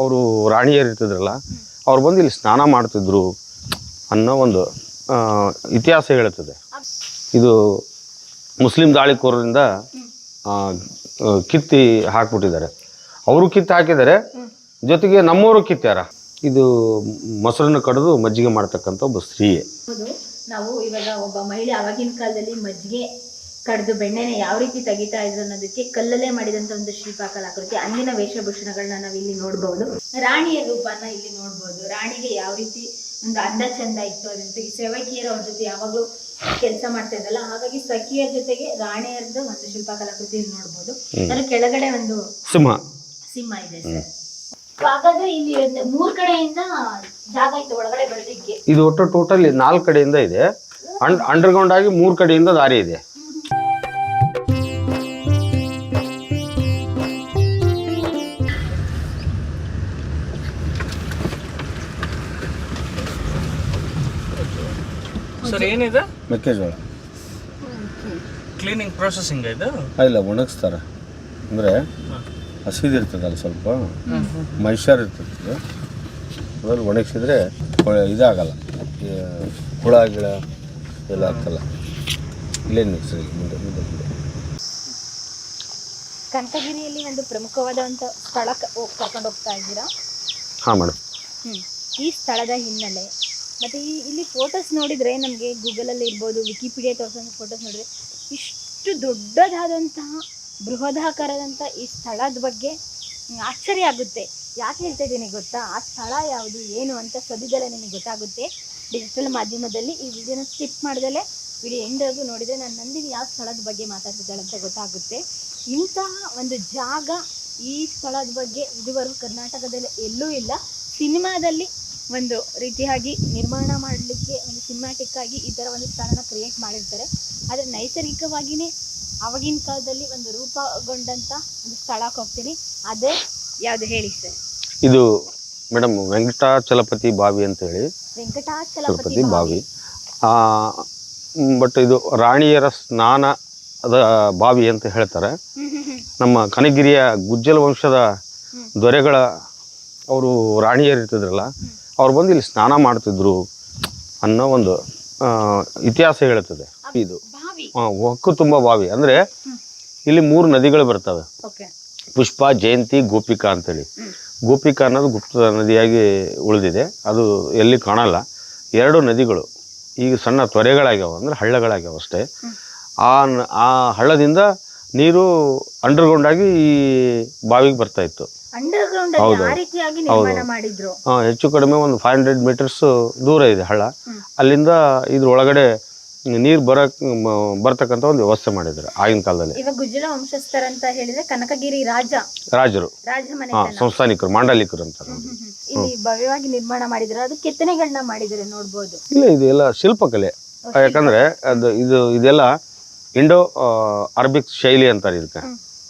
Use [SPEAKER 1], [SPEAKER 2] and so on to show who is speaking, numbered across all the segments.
[SPEAKER 1] ಅವರು ರಾಣಿಯರು ಇರ್ತಿದ್ರಲ್ಲ, ಅವ್ರು ಬಂದು ಇಲ್ಲಿ ಸ್ನಾನ ಮಾಡ್ತಿದ್ರು ಅನ್ನೋ ಒಂದು ಇತಿಹಾಸ ಹೇಳುತ್ತದೆ. ಇದು ಮುಸ್ಲಿಂ ದಾಳಿಕೋರರಿಂದ ಕಿತ್ತಿ ಹಾಕ್ಬಿಟ್ಟಿದ್ದಾರೆ. ಅವರು ಕಿತ್ತು ಹಾಕಿದ್ದಾರೆ, ಜೊತೆಗೆ ನಮ್ಮವರು ಕಿತ್ತಾರ ಇದು ಮೊಸರನ್ನು ಕಡಿದು ಮಜ್ಜಿಗೆ ಮಾಡ್ತಕ್ಕಂಥ ಒಬ್ಬ ಸ್ತ್ರೀಯೇ.
[SPEAKER 2] ನಾವು ಇವಾಗ ಒಬ್ಬ ಮಹಿಳೆ, ಆವಾಗಿನ ಕಾಲದಲ್ಲಿ ಮಜ್ಜಿಗೆ ಕಡ್ದು ಬೆಣ್ಣೆನ ಯಾವ ರೀತಿ ತೆಗಿತಾ ಇದ್ರು ಅನ್ನೋದಕ್ಕೆ ಕಲ್ಲಲ್ಲೇ ಮಾಡಿದಂತ ಒಂದು ಶಿಲ್ಪಕಲಾಕೃತಿ ಅಂದಿನ ವೇಷಭೂಷಣಗಳನ್ನ ನಾವಿಲ್ಲಿ ಇಲ್ಲಿ ನೋಡಬಹುದು ರಾಣಿಯ ರೂಪನ ಇಲ್ಲಿ ನೋಡಬಹುದು ರಾಣಿಗೆ ಯಾವ ರೀತಿ ಒಂದು ಅಂದ ಚಂದ ಇತ್ತು ಅದ್ರ ಜೊತೆಗೆ ಸೆವಕಿಯರ ಅವ್ರ ಜೊತೆ ಯಾವಾಗಲೂ ಕೆಲಸ ಮಾಡ್ತಾ ಇದ್ದಲ್ಲ ಹಾಗಾಗಿ ಸಖಿಯರ ಜೊತೆಗೆ ರಾಣಿಯರ್ದ ಒಂದು ಶಿಲ್ಪ ಕಲಾಕೃತಿ ನೋಡಬಹುದು ಅದ್ರ ಕೆಳಗಡೆ ಒಂದು
[SPEAKER 1] ಸಿಂಹ.
[SPEAKER 2] ಸಿಂಹ ಇದೆ ಸರ್. ಹಾಗಾದ್ರೆ ಇಲ್ಲಿ ಮೂರ್ ಕಡೆಯಿಂದ ಜಾಗ ಇತ್ತು ಒಳಗಡೆ ಬರೋದಕ್ಕೆ
[SPEAKER 1] ಇದು ಒಟ್ಟು ಟೋಟಲ್ ನಾಲ್ಕು ಕಡೆಯಿಂದ ಇದೆ. ಅಂಡ್ ಅಂಡರ್ಗ್ರೌಂಡ್ ಆಗಿ ಮೂರು ಕಡೆಯಿಂದ ದಾರಿ ಇದೆ.
[SPEAKER 3] ಸರ್ ಏನಿದೆ?
[SPEAKER 1] ಮೆಕ್ಕೆಜೋಳ.
[SPEAKER 3] ಕ್ಲೀನಿಂಗ್ ಪ್ರೊಸೆಸಿಂಗ್ ಇದು?
[SPEAKER 1] ಇಲ್ಲ ಒಣಗಿಸ್ತಾರೆ. ಅಂದರೆ ಹಸಿದಿರ್ತದಲ್ಲ ಸ್ವಲ್ಪ? ಮೈಷಾರ್ ಇರ್ತದೆ. ಅದ್ರಲ್ಲಿ ಒಣಗಿಸಿದ್ರೆ ಇದಾಗಲ್ಲ. ಹುಳ ಗಿಳ ಎಲ್ಲ ಆಗ್ತಲ್ಲ. ಇಲ್ಲೇನು ಸರಿ ಮುಂದೆ ಮುಂದೆ ಮುಂದೆ.
[SPEAKER 2] ಕನಕಗಿರಿಯಲ್ಲಿ ಒಂದು ಪ್ರಮುಖವಾದಂಥ ಸ್ಥಳಕ್ಕೆ ಹೋಗಿ ಕರ್ಕೊಂಡು ಹೋಗ್ತಾ ಇದ್ದೀರಾ?
[SPEAKER 1] ಹಾಂ ಮೇಡಮ್.
[SPEAKER 2] ಈ ಸ್ಥಳದ ಹಿನ್ನೆಲೆ ಮತ್ತೆ ಈ ಇಲ್ಲಿ ಫೋಟೋಸ್ ನೋಡಿದ್ರೆ ನಮಗೆ ಗೂಗಲಲ್ಲಿ ಇರ್ಬೋದು ವಿಕಿಪೀಡಿಯಾ ತೋರಿಸೋ ಫೋಟೋಸ್ ನೋಡಿದರೆ ಇಷ್ಟು ದೊಡ್ಡದಾದಂತಹ ಬೃಹದಾಕಾರದಂಥ ಈ ಸ್ಥಳದ ಬಗ್ಗೆ ಆಶ್ಚರ್ಯ ಆಗುತ್ತೆ. ಯಾಕೆ ಹೇಳ್ತಾ ಇದ್ದೀನಿ ಗೊತ್ತಾ? ಆ ಸ್ಥಳ ಯಾವುದು, ಏನು ಅಂತ ಸದ್ಯದಲ್ಲೇ ನಿಮಗೆ ಗೊತ್ತಾಗುತ್ತೆ. ಡಿಜಿಟಲ್ ಮಾಧ್ಯಮದಲ್ಲಿ ಈ ವಿಡಿಯೋನ ಸ್ಕಿಪ್ ಮಾಡ್ದಲೇ ವಿಡಿಯೋ ಎಂಡವರೆಗೂ ನೋಡಿದರೆ ನಾನು ನಂದಿನಿ ಯಾವ ಸ್ಥಳದ ಬಗ್ಗೆ ಮಾತಾಡ್ತಿದ್ದಾಳೆ ಅಂತ ಗೊತ್ತಾಗುತ್ತೆ. ಇಂತಹ ಒಂದು ಜಾಗ ಈ ಸ್ಥಳದ ಬಗ್ಗೆ ಇದುವರೆಗೂ ಕರ್ನಾಟಕದಲ್ಲಿ ಎಲ್ಲೂ ಇಲ್ಲ. ಸಿನಿಮಾದಲ್ಲಿ ಒಂದು ರೀತಿಯಾಗಿ ನಿರ್ಮಾಣ ಮಾಡಲಿಕ್ಕೆ ಒಂದು ಸಿನಿಮ್ಯಾಟಿಕ್ ಆಗಿ ಈ ಥರ ಒಂದು ಸ್ಥಳನ ಕ್ರಿಯೇಟ್ ಮಾಡಿರ್ತಾರೆ. ಆದರೆ ನೈಸರ್ಗಿಕವಾಗಿಯೇ ಆವಾಗಿನ ಕಾಲದಲ್ಲಿ ಒಂದು ರೂಪಗೊಂಡಂತ ಒಂದು ಸ್ಥಳಕ್ಕೆ ಹೋಗ್ತೀನಿ. ಅದೇ ಯಾವುದು ಹೇಳಿ ಸರ್?
[SPEAKER 1] ಇದು ಮೇಡಮ್ ವೆಂಕಟಾಚಲಪತಿ ಬಾವಿ ಅಂತ ಹೇಳಿ.
[SPEAKER 2] ವೆಂಕಟಾಚಲಪತಿ
[SPEAKER 1] ಬಾವಿ. ಬಾವಿ. ಬಟ್ ಇದು ರಾಣಿಯರ ಸ್ನಾನ ಅದ ಬಾವಿ ಅಂತ ಹೇಳ್ತಾರೆ. ನಮ್ಮ ಕನಗಿರಿಯ ಗುಜ್ಜಲ ವಂಶದ ದೊರೆಗಳ ಅವರು ರಾಣಿಯರು ಇರ್ತಿದ್ರಲ್ಲ ಅವ್ರು ಬಂದು ಇಲ್ಲಿ ಸ್ನಾನ ಮಾಡ್ತಿದ್ರು ಅನ್ನೋ ಒಂದು ಇತಿಹಾಸ ಹೇಳುತ್ತದೆ ಇದು. ಹೊಕ್ಕು ತುಂಬ ಬಾವಿ. ಅಂದರೆ ಇಲ್ಲಿ ಮೂರು ನದಿಗಳು ಬರ್ತವೆ. ಪುಷ್ಪ ಜಯಂತಿ ಗೋಪಿಕಾ ಅಂತೇಳಿ. ಗೋಪಿಕಾ ಅನ್ನೋದು ಗುಪ್ತ ನದಿಯಾಗಿ ಉಳಿದಿದೆ. ಅದು ಎಲ್ಲಿ ಕಾಣಲ್ಲ. ಎರಡು ನದಿಗಳು ಈಗ ಸಣ್ಣ ತೊರೆಗಳಾಗ್ಯಾವ ಅಂದರೆ ಹಳ್ಳಗಳಾಗ್ಯಾವ ಅಷ್ಟೇ. ಆ ಆ ಹಳ್ಳದಿಂದ ನೀರು ಅಂಡರ್ಗ್ರೌಂಡ್ ಆಗಿ ಈ ಬಾವಿಗೆ ಬರ್ತಾ ಇತ್ತು.
[SPEAKER 2] ಅಂಡರ್ಗ್ರೌಂಡ್
[SPEAKER 1] ಹೌದು.
[SPEAKER 2] ಆ ರೀತಿಯಾಗಿ ನಿರ್ಮಾಣ ಮಾಡಿದ್ರು.
[SPEAKER 1] ಆ, ಹೆಚ್ಚು ಕಡಿಮೆ ಒಂದು ಫೈವ್ ಹಂಡ್ರೆಡ್ ಮೀಟರ್ಸ್ ದೂರ ಇದೆ ಹಳ್ಳ. ಅಲ್ಲಿಂದ ಇದ್ರ ಒಳಗಡೆ ನೀರು ಬರಕ್ ಮ- ಬರ್ತಕ್ಕಂಥ ಒಂದು ವ್ಯವಸ್ಥೆ ಮಾಡಿದ್ರು ಆಗಿನ ಕಾಲದಲ್ಲಿ.
[SPEAKER 2] ಇವಾಗ ಗುಜ್ಜಲ ವಂಶಸ್ಥರ ಅಂತ ಹೇಳಿದ್ರೆ ಕನಕಗಿರಿ ರಾಜ.
[SPEAKER 1] ರಾಜರು.
[SPEAKER 2] ರಾಜ ಮನೆ
[SPEAKER 1] ಹಾ ಸಂಸ್ಥಾನಿಕರು ಮಾಂಡಲಿಕರು ಅಂತ
[SPEAKER 2] ಇಲ್ಲಿ ಭವ್ಯವಾಗಿ ನಿರ್ಮಾಣ ಮಾಡಿದ್ರು. ಅದು ಕೆತ್ತನೆಗಳನ್ನ ಮಾಡಿದ್ರೆ ನೋಡ್ಬೋದು.
[SPEAKER 1] ಇಲ್ಲ ಇದು ಎಲ್ಲ ಶಿಲ್ಪಕಲೆ. ಯಾಕಂದ್ರೆ ಅದು ಇದು ಇದೆಲ್ಲ ಇಂಡೋ ಅರಬಿಕ್ ಶೈಲಿ ಅಂತಾರೆ ಇದಕ್ಕೆ.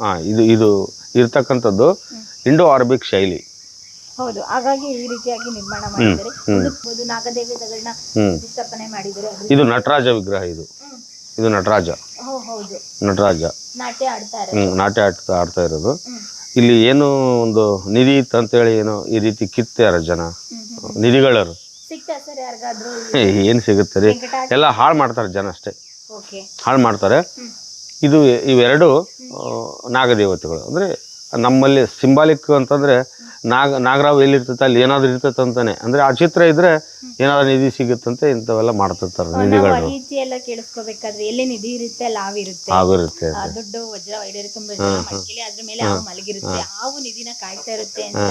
[SPEAKER 1] ಹಾ ಇದು ಇದು ಇರ್ತಕ್ಕಂಥದ್ದು ಇಂಡೋ ಅರಬಿಕ್ ಶೈಲಿ.
[SPEAKER 2] ಹೌದು ಹಾಗಾಗಿ ಈ ರೀತಿಯಾಗಿ ನಿರ್ಮಾಣ ಮಾಡಿದ್ದಾರೆ. ನಾಗದೇವತೆಗಳನ್ನ ಪ್ರತಿಷ್ಠಾಪನೆ ಮಾಡಿದ್ದಾರೆ.
[SPEAKER 1] ಇದು ನಟರಾಜ ವಿಗ್ರಹ ಇದು. ಇದು ನಟರಾಜ.
[SPEAKER 2] ಹೌದು.
[SPEAKER 1] ನಟರಾಜ.
[SPEAKER 2] ನಾಟ್ಯ ಆಡ್ತಾರೆ
[SPEAKER 1] ನಾಟ್ಯ ಆಡ್ತಾ ಆಡ್ತಾ ಇರೋದು. ಇಲ್ಲಿ ಏನು ಒಂದು ನಿಧಿ ಇತ್ತು ಅಂತೇಳಿ ಏನು ಈ ರೀತಿ ಕಿತ್ತಾರ ಜನ. ನಿಧಿಗಳರು. ಏನ್ ಸಿಗುತ್ತೆ ರೀ? ಎಲ್ಲ ಹಾಳು ಮಾಡ್ತಾರೆ ಜನ ಅಷ್ಟೇ. ಹಾಳು ಮಾಡ್ತಾರೆ. ಇದು ಇವೆರಡು ನಾಗದೇವತೆಗಳು. ಅಂದರೆ ನಮ್ಮಲ್ಲಿ ಸಿಂಬಾಲಿಕ್ ಅಂತಂದರೆ ನಾಗ ನಾಗರಾವ್ ಎಲ್ಲಿರ್ತೈತೆ ಅಲ್ಲಿ ಏನಾದರೂ ಇರ್ತೈತೆ ಅಂತಾನೆ. ಅಂದರೆ ಆ ಚಿತ್ರ ಇದ್ರೆ ಏನಾದ್ರು ನಿಧಿ ಸಿಗುತ್ತಂತೆ ಇಂಥವೆಲ್ಲ ಮಾಡ್ತಿರ್ತಾರೆ ನಿಧಿಗಳು.
[SPEAKER 2] ರೀತಿ ಎಲ್ಲ ಕೇಳಿಸ್ಕೋಬೇಕಾದ್ರೆ ಎಲ್ಲಿ ನಿಧಿ ಇರುತ್ತೆ ಅಲ್ಲಿ ಹಾವಿರುತ್ತೆ
[SPEAKER 1] ಆಗಿರುತ್ತೆ
[SPEAKER 2] ಆ ದುಡ್ಡು ವಜ್ರ ವೈಡೂರ್ಯ ತುಂಬ ಮಡಿಕೆಲಿ ಅದ್ರ ಮೇಲೆ ಹಾವು ಮಲಗಿರುತ್ತೆ. ಹಾವು ನಿಧಿನ ಕಾಯ್ತಾ ಇರುತ್ತೆ ಅಂತ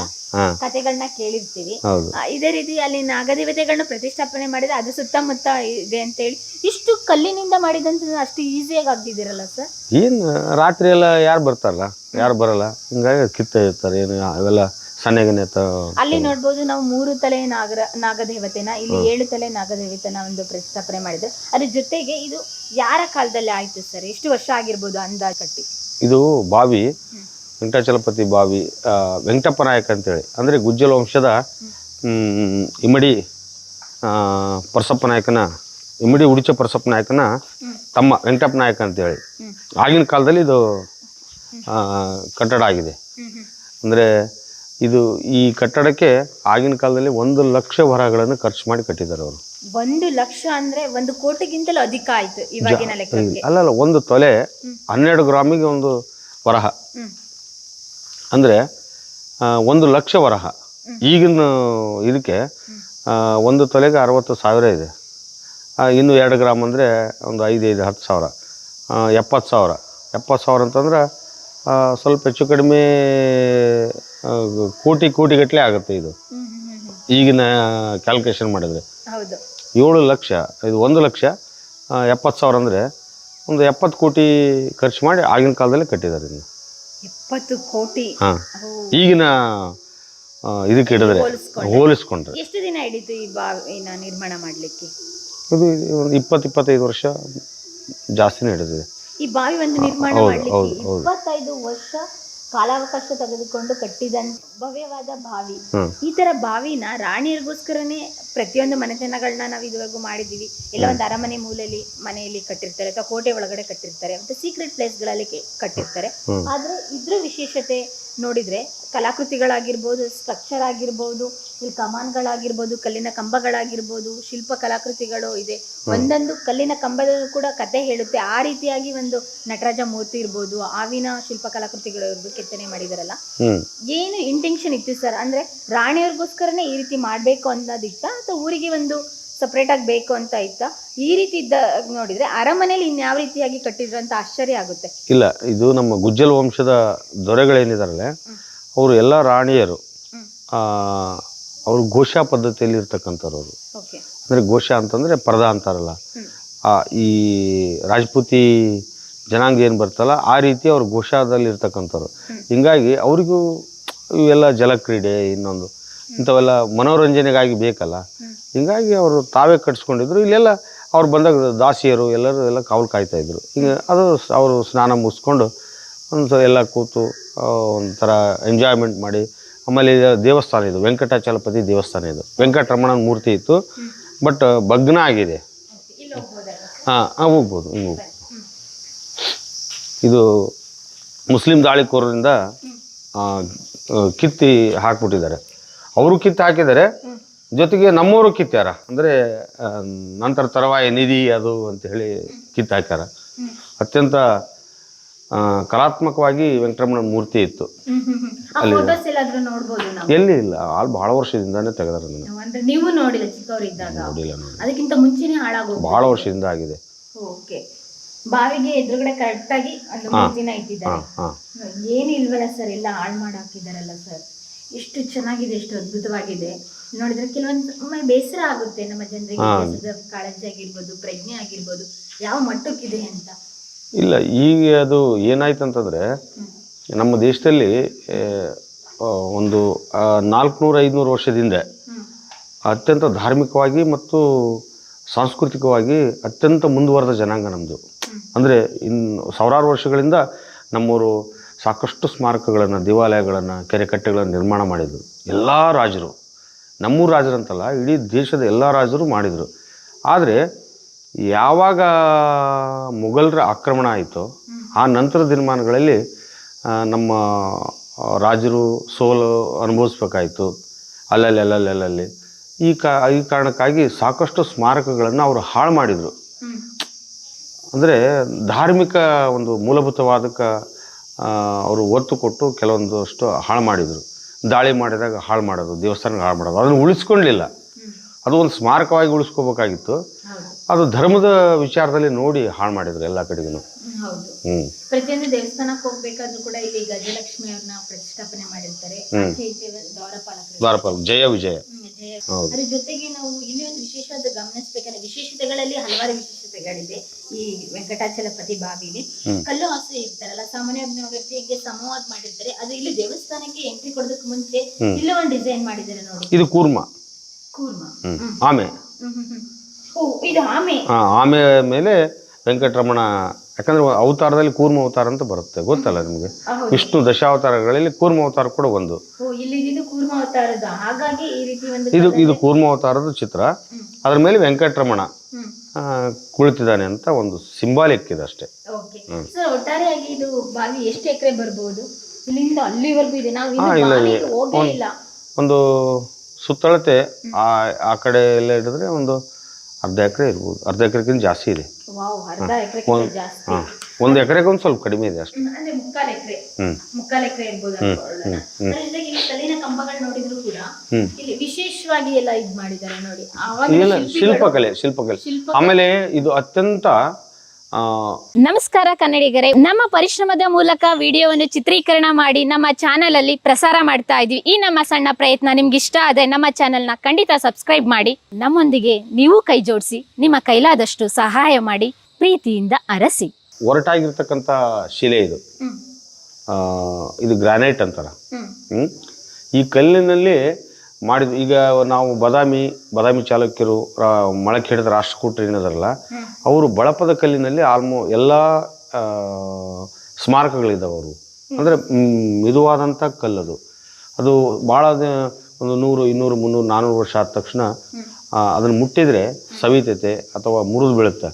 [SPEAKER 2] ಕಥೆಗಳನ್ನ ಕೇಳಿರ್ತೀವಿ. ಆ, ಇದೇ ರೀತಿ ಅಲ್ಲಿ ನಾಗದೇವತೆಗಳನ್ನ ಪ್ರತಿಷ್ಠಾಪನೆ ಮಾಡಿದ್ರೆ ಅದು ಸುತ್ತಮುತ್ತ ಇದೆ ಅಂತ ಹೇಳಿ ಇಷ್ಟು ಕಲ್ಲಿನಿಂದ ಮಾಡಿದಂತ ಅಷ್ಟು ಈಸಿಯಾಗಿ ಆಗ್ತಿದ್ದೀರಲ್ಲ ಸರ್?
[SPEAKER 1] ಏನು ರಾತ್ರಿ ಎಲ್ಲ ಯಾರು ಬರ್ತಾರಲ್ಲ? ಯಾರು ಬರಲ್ಲ? ಹಿಂಗಾಗಿ ಕಿತ್ತ ಇರ್ತಾರೆ ಏನು ಅವೆಲ್ಲ ಸಣ್ಣಗನೆ ತ
[SPEAKER 2] ಅಲ್ಲಿ ನೋಡ್ಬೋದು ನಾವು ಮೂರು ತಲೆ ನಾಗರ ನಾಗದೇವತೆನ ಇಲ್ಲಿ ಏಳು ತಲೆ ನಾಗದೇವತೆನ ಒಂದು ಪ್ರತಿಷ್ಠಾಪನೆ ಮಾಡಿದ್ರು. ಅದ್ರ ಜೊತೆಗೆ ಇದು ಯಾರ ಕಾಲದಲ್ಲಿ ಆಯ್ತು ಸರ್? ಎಷ್ಟು ವರ್ಷ ಆಗಿರ್ಬೋದು ಅಂದಾಜು ಕಟ್ಟಿ?
[SPEAKER 1] ಇದು ಬಾವಿ ವೆಂಕಟಾಚಲಪತಿ ಬಾವಿ ವೆಂಕಟಪ್ಪ ನಾಯಕ ಅಂತೇಳಿ. ಅಂದರೆ ಗುಜ್ಜಲ ವಂಶದ ಇಮಡಿ ಇಮ್ಮಡಿ ಆ, ಪರಸಪ್ಪ ನಾಯಕನ ಇಮ್ಮಡಿ ಉಡಿಚ ಪರಸಪ್ಪ ನಾಯಕನ ತಮ್ಮ ವೆಂಕಟಪ್ಪ ನಾಯಕ ಅಂತೇಳಿ. ಆಗಿನ ಕಾಲದಲ್ಲಿ ಇದು ಕಟ್ಟಡ ಆಗಿದೆ. ಅಂದರೆ ಇದು ಈ ಕಟ್ಟಡಕ್ಕೆ ಆಗಿನ ಕಾಲದಲ್ಲಿ ಒಂದು ಲಕ್ಷ ವರಗಳನ್ನು ಖರ್ಚು ಮಾಡಿ ಕಟ್ಟಿದ್ದಾರೆ ಅವರು.
[SPEAKER 2] ಒಂದು ಲಕ್ಷ ಅಂದ್ರೆ ಒಂದು ಕೋಟಿಗಿಂತಲೂ ಅಧಿಕ ಆಯ್ತು ಇವಾಗಿನ ಲೆಕ್ಕಕ್ಕೆ.
[SPEAKER 1] ಅಲ್ಲಲ್ಲ ಒಂದು ತೊಲೆ ಹನ್ನೆರಡು ಗ್ರಾಮಿಗೆ ಒಂದು ವರಹ. ಅಂದ್ರೆ ಒಂದು ಲಕ್ಷ ವರಹ. ಈಗಿನ ಇದಕ್ಕೆ ಒಂದು ತೊಲೆಗೆ ಅರವತ್ತು ಸಾವಿರ ಇದೆ. ಇನ್ನು ಎರಡು ಗ್ರಾಮ್ ಅಂದರೆ ಒಂದು ಐದು ಐದು ಹತ್ತು ಸಾವಿರ. ಎಪ್ಪತ್ತು ಸಾವಿರ. ಎಪ್ಪತ್ತು ಸಾವಿರ ಅಂತಂದ್ರೆ ಸ್ವಲ್ಪ ಹೆಚ್ಚು ಕಡಿಮೆ ಆ, ಕೋಟಿ ಗಟ್ಟಲೆ ಆಗುತ್ತೆ ಇದು. ಈಗಿನ ಕ್ಯಾಲ್ಕುಲೇಷನ್ ಮಾಡಿದ್ರೆ.
[SPEAKER 2] ಹೌದು.
[SPEAKER 1] ಏಳು ಲಕ್ಷ ಇದು ಒಂದು ಲಕ್ಷ ಎಪ್ಪತ್ತು ಸಾವಿರ ಅಂದರೆ ಒಂದು ಎಪ್ಪತ್ತು ಕೋಟಿ ಖರ್ಚು ಮಾಡಿ ಆಗಿನ ಕಾಲದಲ್ಲಿ ಕಟ್ಟಿದ್ದಾರೆ ಇನ್ನು
[SPEAKER 2] ಎಪ್ಪತ್ತು ಕೋಟಿ?
[SPEAKER 1] ಹಾಂ. ಈಗಿನ ಇದಕ್ಕೆ ಹಿಡಿದ್ರೆ
[SPEAKER 2] ಹೋಲಿಸ್ಕೊಂಡ್ರೆ. ಎಷ್ಟು ದಿನ ಹಿಡಿತು ಈ ಬಾವಿನ ನಿರ್ಮಾಣ ಮಾಡಲಿಕ್ಕೆ?
[SPEAKER 1] ಇದು ಒಂದು ಇಪ್ಪತ್ತು ಇಪ್ಪತ್ತೈದು ವರ್ಷ ಜಾಸ್ತಿನೇ ಹಿಡಿದಿದೆ.
[SPEAKER 2] ಈ ಬಾವಿ ಒಂದು ನಿರ್ಮಾಣ ಮಾಡಲಿಕ್ಕೆ. ಇಪ್ಪತ್ತೈದು ವರ್ಷ ಕಾಲಾವಕಾಶ ತೆಗೆದುಕೊಂಡು ಕಟ್ಟಿದಂತ ಭವ್ಯವಾದ ಬಾವಿ. ಈ ತರ ಬಾವಿನ ರಾಣಿಯರಿಗೋಸ್ಕರನೇ ಪ್ರತಿಯೊಂದು ಮನೆತನಗಳನ್ನ ನಾವು ಇದುವರೆಗೂ ಮಾಡಿದೀವಿ. ಎಲ್ಲ ಒಂದು ಅರಮನೆ ಮೂಲೆಯಲ್ಲಿ ಮನೆಯಲ್ಲಿ ಕಟ್ಟಿರ್ತಾರೆ ಅಥವಾ ಕೋಟೆ ಒಳಗಡೆ ಕಟ್ಟಿರ್ತಾರೆ. ಮತ್ತೆ ಸೀಕ್ರೆಟ್ ಪ್ಲೇಸ್ಗಳಲ್ಲಿ ಕಟ್ಟಿರ್ತಾರೆ. ಆದ್ರೆ ಇದ್ರ ವಿಶೇಷತೆ ನೋಡಿದ್ರೆ ಕಲಾಕೃತಿಗಳಾಗಿರ್ಬೋದು ಸ್ಟ್ರಕ್ಚರ್ ಆಗಿರ್ಬೋದು ಇಲ್ಲಿ ಕಮಾನ್ಗಳಾಗಿರ್ಬೋದು ಕಲ್ಲಿನ ಕಂಬಗಳಾಗಿರ್ಬೋದು ಶಿಲ್ಪ ಕಲಾಕೃತಿಗಳು ಇದೆ. ಒಂದೊಂದು ಕಲ್ಲಿನ ಕಂಬದ ಕೂಡ ಕತೆ ಹೇಳುತ್ತೆ. ಆ ರೀತಿಯಾಗಿ ಒಂದು ನಟರಾಜ ಮೂರ್ತಿ ಇರ್ಬೋದು ಆವಿನ ಶಿಲ್ಪ ಕಲಾಕೃತಿಗಳು ಇರ್ಬೋದು ಕೆತ್ತನೆ ಮಾಡಿದಾರಲ್ಲ. ಏನು ಇಂಟೆನ್ಷನ್ ಇತ್ತು ಸರ್ ಅಂದ್ರೆ ರಾಣಿಯವ್ರಿಗೋಸ್ಕರನೇ ಈ ರೀತಿ ಮಾಡ್ಬೇಕು ಅನ್ನೋದಿತ್ತ ಅಥವಾ ಊರಿಗೆ ಒಂದು ಸಪ್ರೇಟ್ ಆಗಿ ಬೇಕು ಅಂತ ಇತ್ತ? ಈ ರೀತಿ ಇದ್ದ ನೋಡಿದ್ರೆ ಅರಮನೆಯಲ್ಲಿ ಇನ್ಯಾವ ರೀತಿಯಾಗಿ ಕಟ್ಟಿದ್ರು ಅಂತ ಆಶ್ಚರ್ಯ ಆಗುತ್ತೆ.
[SPEAKER 1] ಇಲ್ಲ ಇದು ನಮ್ಮ ಗುಜ್ಜಲ್ ವಂಶದ ದೊರೆಗಳೇನಿದಾರಲ್ಲ ಅವರು ಎಲ್ಲ ರಾಣಿಯರು. ಅವರು ಘೋಷಾ ಪದ್ಧತಿಯಲ್ಲಿ ಇರ್ತಕ್ಕಂಥವ್ರು ಅವರು. ಅಂದರೆ ಘೋಷ ಅಂತಂದರೆ ಪರದ ಅಂತಾರಲ್ಲ. ಈ ರಾಜಪೂತಿ ಜನಾಂಗ ಏನು ಬರ್ತಲ್ಲ ಆ ರೀತಿ ಅವ್ರು ಘೋಷಾದಲ್ಲಿ ಇರ್ತಕ್ಕಂಥವ್ರು. ಹಿಂಗಾಗಿ ಅವರಿಗೂ ಇವೆಲ್ಲ ಜಲಕ್ರೀಡೆ ಇನ್ನೊಂದು. ಇಂಥವೆಲ್ಲ ಮನೋರಂಜನೆಗಾಗಿ ಬೇಕಲ್ಲ. ಹಿಂಗಾಗಿ ಅವರು ತಾವೇ ಕಟ್ಸ್ಕೊಂಡಿದ್ರು. ಇಲ್ಲೆಲ್ಲ ಅವ್ರು ಬಂದಾಗ ದಾಸಿಯರು ಎಲ್ಲರೂ ಎಲ್ಲ ಕಾವಲು ಕಾಯ್ತಾಯಿದ್ರು ಹಿಂಗೆ ಈಗ ಅದು ಅವರು ಸ್ನಾನ ಮುಗಿಸ್ಕೊಂಡು ಒಂದು ಎಲ್ಲ ಕೂತು ಒಂಥರ ಎಂಜಾಯ್ಮೆಂಟ್ ಮಾಡಿ. ಆಮೇಲೆ ಇದು ದೇವಸ್ಥಾನ ಇದು, ವೆಂಕಟಾಚಲಪತಿ ದೇವಸ್ಥಾನ ಇದು. ವೆಂಕಟರಮಣನ ಮೂರ್ತಿ ಇತ್ತು. ಬಟ್ ಭಗ್ನ ಆಗಿದೆ.
[SPEAKER 2] ಹಾಂ
[SPEAKER 1] ಹಾಂ, ಹೋಗ್ಬೋದು ಹಿಂಗೆ ಹೋಗ್ಬೋದು. ಇದು ಮುಸ್ಲಿಂ ದಾಳಿಕೋರರಿಂದ ಕಿತ್ತಿ ಹಾಕ್ಬಿಟ್ಟಿದ್ದಾರೆ. ಅವರು ಕಿತ್ತು ಹಾಕಿದ್ದಾರೆ. ಜೊತೆಗೆ ನಮ್ಮವರು ಕಿತ್ತಾರ ಅಂದರೆ ನಂತರ ತರವಾಯ ನಿಧಿ ಅದು ಅಂತ ಹೇಳಿ ಕಿತ್ತು ಹಾಕ್ಯಾರ. ಅತ್ಯಂತ ಕಲಾತ್ಮಕವಾಗಿ ವೆಂಕಟರಮಣ ಮೂರ್ತಿ ಇತ್ತು.
[SPEAKER 2] ನಾವು?
[SPEAKER 1] ಎಲ್ಲಿ ಇಲ್ಲ ಆಲ್ ಬಹಳ ವರ್ಷದಿಂದಾನೇ ತೆಗೆದಾರ
[SPEAKER 2] ನಾನು ನೀವು ನೋಡಿಲ್ಲ ಚಿಕ್ಕವರಿದ್ದಾಗ
[SPEAKER 1] ನೋಡಿಲ್ಲ
[SPEAKER 2] ಅದಕ್ಕಿಂತ ಮುಂಚೆನೆ ಹಾಳಾಗೋದು
[SPEAKER 1] ಬಹಳ ವರ್ಷದಿಂದ ಆಗಿದೆ.
[SPEAKER 2] ಓಕೆ. ಬಾವಿಗೆ ಎದುರುಗಡೆ ಕರೆಕ್ಟ್ ಆಗಿ ಒಂದು ದಿನ ಇಟ್ಟಿದ್ದಾರೆ.
[SPEAKER 1] ಹಾಂ ಹಾಂ.
[SPEAKER 2] ಏನು ಇಲ್ವಲ್ಲ ಸರ್ ಎಲ್ಲ ಹಾಳು ಮಾಡಿ ಹಾಕಿದಾರಲ್ಲ ಸರ್. ಎಷ್ಟು ಚೆನ್ನಾಗಿದೆ ಎಷ್ಟು ಅದ್ಭುತವಾಗಿದೆ. ನೋಡಿದ್ರೆ ಕೆಲವೊಂದು ಒಮ್ಮೆ ಬೇಸರ ಆಗುತ್ತೆ ನಮ್ಮ ಜನರಿಗೆ ಕಾಳಜಿ ಆಗಿರ್ಬೋದು ಪ್ರಜ್ಞೆ ಆಗಿರ್ಬೋದು. ಯಾವ ಮಟ್ಟಕ್ಕಿದೆ ಅಂತ.
[SPEAKER 1] ಇಲ್ಲ, ಈಗ ಅದು ಏನಾಯ್ತು ಅಂತಂದರೆ, ನಮ್ಮ ದೇಶದಲ್ಲಿ ಒಂದು ನಾಲ್ಕುನೂರು ಐದುನೂರು ವರ್ಷದಿಂದ ಅತ್ಯಂತ ಧಾರ್ಮಿಕವಾಗಿ ಮತ್ತು ಸಾಂಸ್ಕೃತಿಕವಾಗಿ ಅತ್ಯಂತ ಮುಂದುವರೆದ ಜನಾಂಗ ನಮ್ಮದು ಅಂದರೆ ಇನ್ನು ಸಾವಿರಾರು ವರ್ಷಗಳಿಂದ ನಮ್ಮವರು ಸಾಕಷ್ಟು ಸ್ಮಾರಕಗಳನ್ನು, ದೇವಾಲಯಗಳನ್ನು, ಕೆರೆ ಕಟ್ಟೆಗಳನ್ನು ನಿರ್ಮಾಣ ಮಾಡಿದರು. ಎಲ್ಲ ರಾಜರು. ನಮ್ಮೂರು ರಾಜರಂತಲ್ಲ, ಇಡೀ ದೇಶದ ಎಲ್ಲ ರಾಜರು ಮಾಡಿದರು. ಆದರೆ ಯಾವಾಗ ಮೊಘಲರ ಆಕ್ರಮಣ ಆಯಿತು ಆ ನಂತರ ದಿನಮಾನಗಳಲ್ಲಿ ನಮ್ಮ ರಾಜರು ಸೋಲು ಅನುಭವಿಸ್ಬೇಕಾಯಿತು. ಅಲ್ಲಲ್ಲಿ ಅಲ್ಲಲ್ಲಿ ಅಲ್ಲಲ್ಲಿ. ಈ ಕಾ ಈ ಕಾರಣಕ್ಕಾಗಿ ಸಾಕಷ್ಟು ಸ್ಮಾರಕಗಳನ್ನು ಅವರು ಹಾಳು ಮಾಡಿದರು. ಅಂದರೆ ಧಾರ್ಮಿಕ ಒಂದು ಮೂಲಭೂತವಾದಕ್ಕೆ ಅವರು ಒತ್ತು ಕೊಟ್ಟು ಕೆಲವೊಂದಷ್ಟು ಹಾಳು ಮಾಡಿದರು. ದಾಳಿ ಮಾಡಿದಾಗ ಹಾಳು ಮಾಡೋದು ದೇವಸ್ಥಾನ ಹಾಳು ಮಾಡೋದು ಅದನ್ನು
[SPEAKER 2] ಉಳಿಸ್ಕೊಳ್ಲಿಲ್ಲ
[SPEAKER 1] ಅದು ಒಂದು ಸ್ಮಾರಕವಾಗಿ ಉಳಿಸ್ಕೋಬೇಕಾಗಿತ್ತು. ಅದು ಧರ್ಮದ ವಿಚಾರದಲ್ಲಿ ನೋಡಿ ಹಾಳು ಮಾಡಿದ್ರು ಎಲ್ಲ ಕಡೆಗೂ
[SPEAKER 2] ಹ್ಮ್, ಹೌದು.
[SPEAKER 1] ಹ್ಞೂ
[SPEAKER 2] ಪ್ರತಿಯೊಂದು ದೇವಸ್ಥಾನಕ್ಕೆ ಹೋಗ್ಬೇಕಾದ್ರೂ ಕೂಡ ಇಲ್ಲಿ ಗಜಲಕ್ಷ್ಮಿ ಅವ್ರನ್ನ ಪ್ರತಿಷ್ಠಾಪನೆ ಮಾಡಿರ್ತಾರೆ. ಆಚೆ ಈಚೆ ದ್ವಾರಪಾಲಕರು.
[SPEAKER 1] ದ್ವಾರಪಾಲ ಜಯ ವಿಜಯ.
[SPEAKER 2] ಜಯ
[SPEAKER 1] ಹೌದು.
[SPEAKER 2] ಅದ್ರ ಜೊತೆಗೆ ನಾವು ಇಲ್ಲಿ ಒಂದು ವಿಶೇಷ ಗಮನಿಸಬೇಕಾದ್ರೆ ವಿಶೇಷತೆಗಳಲ್ಲಿ ಹಲವಾರು ವಿಶೇಷತೆಗಳಿದೆ ಈ ವೆಂಕಟಾಚಲಪತಿ ಬಾವಿಲಿ. ಕಲ್ಲು ಹಾಸು ಇರ್ತಾರಲ್ಲ ಸಾಮಾನ್ಯವಾಗಿ ವ್ಯಕ್ತಿಗೆ ಹಿಂಗೆ ಸಮವಾಗಿ ಮಾಡಿರ್ತಾರೆ ಅದು ಇಲ್ಲಿ ದೇವಸ್ಥಾನಕ್ಕೆ ಎಂಟ್ರಿ ಕೊಡೋದಕ್ಕೆ ಮುಂಚೆ ಇಲ್ಲಿ ಒಂದು ಡಿಸೈನ್ ಮಾಡಿದ್ದಾರೆ ನೋಡಿ.
[SPEAKER 1] ಇದು ಕೂರ್ಮ.
[SPEAKER 2] ಕೂರ್ಮ.
[SPEAKER 1] ಆಮೇಲೆ ಆಮೆ.
[SPEAKER 2] ಹ್ಮ್ ಹ್ಮ್ ಹ್ಮ್. ಇದು ಆಮೆ.
[SPEAKER 1] ಮೇಲೆ ವೆಂಕಟರಮಣ ಯಾಕಂದ್ರೆ ಅವತಾರದಲ್ಲಿ ಕೂರ್ಮ ಅವತಾರ ಅಂತ ಬರುತ್ತೆ ಗೊತ್ತಲ್ಲ ನಿಮಗೆ? ವಿಷ್ಣು ದಶಾವತಾರಗಳಲ್ಲಿ ಕೂರ್ಮ ಅವತಾರ ಕೂಡ ಒಂದು.
[SPEAKER 2] ಇದು
[SPEAKER 1] ಇದು ಕೂರ್ಮ ಅವತಾರದ ಚಿತ್ರ. ಅದ್ರ ಮೇಲೆ ವೆಂಕಟರಮಣ ಕುಳಿತಿದ್ದಾನೆ ಅಂತ ಒಂದು ಸಿಂಬಾಲಿಕ್ ಇದೆ ಅಷ್ಟೇ ಒಂದು ಸುತ್ತಳತೆ ಆ ಆ ಕಡೆ ಎಲ್ಲ ಹಿಡಿದ್ರೆ ಒಂದು ಅರ್ಧ ಎಕರೆ ಇರ್ಬೋದು. ಅರ್ಧ ಎಕರೆಗಿಂತ ಜಾಸ್ತಿ ಇದೆ. ಹಾಂ ಒಂದು ಎಕರೆಗೆ ಒಂದು ಸ್ವಲ್ಪ ಕಡಿಮೆ ಇದೆ ಅಷ್ಟೇ.
[SPEAKER 2] ಹ್ಞೂ ಅಂದ್ರೆ ಮುಕ್ಕಾಲ್ ಎಕರೆ.
[SPEAKER 1] ಹ್ಮ್.
[SPEAKER 2] ಮುಕ್ಕಾಲ್ ಎಕರೆ ಇರ್ಬೋದು ಅನ್ಕೊಳ್ಳೋಣ. ಅದ್ರ ಜೊತೆಗೆ ಇಲ್ಲಿ ಕಲ್ಲಿನ ಕಂಬಗಳು ನೋಡಿದ್ರು ಕೂಡ ಇಲ್ಲಿ ವಿಶೇಷವಾಗಿ ಎಲ್ಲ ಇದ್ ಮಾಡಿದ್ದಾರೆ ನೋಡಿ. ಆವಾಗ
[SPEAKER 1] ಇಲ್ಲ ಶಿಲ್ಪಕಲೆ ಶಿಲ್ಪಕಲೆ.
[SPEAKER 2] ಶಿಲ್ಪ
[SPEAKER 1] ಆಮೇಲೆ ಇದು ಅತ್ಯಂತ
[SPEAKER 2] ನಮಸ್ಕಾರ ಕನ್ನಡಿಗರೇ. ನಮ್ಮ ಪರಿಶ್ರಮದ ಮೂಲಕ ವಿಡಿಯೋವನ್ನು ಚಿತ್ರೀಕರಣ ಮಾಡಿ ನಮ್ಮ ಚಾನೆಲ್ ಅಲ್ಲಿ ಪ್ರಸಾರ ಮಾಡ್ತಾ ಇದ್ವಿ. ಈ ನಮ್ಮ ಸಣ್ಣ ಪ್ರಯತ್ನ ನಿಮ್ಗೆ ಇಷ್ಟ ಆದ್ರೆ ನಮ್ಮ ಚಾನೆಲ್ನ ಖಂಡಿತ ಸಬ್ಸ್ಕ್ರೈಬ್ ಮಾಡಿ. ನಮ್ಮೊಂದಿಗೆ ನೀವು ಕೈ ಜೋಡಿಸಿ ನಿಮ್ಮ ಕೈಲಾದಷ್ಟು ಸಹಾಯ ಮಾಡಿ ಪ್ರೀತಿಯಿಂದ ಅರಸಿ.
[SPEAKER 1] ಒರಟಾಗಿರ್ತಕ್ಕಂಥ ಶಿಲೆ ಇದು. ಇದು ಗ್ರಾನೈಟ್ ಅಂತಾರ. ಈ ಕಲ್ಲಿನಲ್ಲಿ ಮಾಡಿದ ಈಗ ನಾವು ಬದಾಮಿ ಬದಾಮಿ ಚಾಲುಕ್ಯರು ರಾ- ಮೊಳಕೆ ಹಿಡಿದ ರಾಷ್ಟ್ರಕೂಟರು ಏನಿದಾರಲ್ಲ ಅವರು ಬಳಪದ ಕಲ್ಲಿನಲ್ಲಿ ಆಲ್ಮೋ ಎಲ್ಲ ಸ್ಮಾರಕಗಳಿದ್ದಾವೆ ಅವರು. ಅಂದರೆ ಮಿದುವಾದಂಥ ಕಲ್ಲದು. ಅದು ಭಾಳ ಒಂದು ನೂರು ಇನ್ನೂರು ಮುನ್ನೂರು ನಾನ್ನೂರು ವರ್ಷ ಆದ ತಕ್ಷಣ ಅದನ್ನು ಮುಟ್ಟಿದರೆ ಸವಿತೈತೆ ಅಥವಾ ಮುರಿದು ಬೀಳುತ್ತೆ.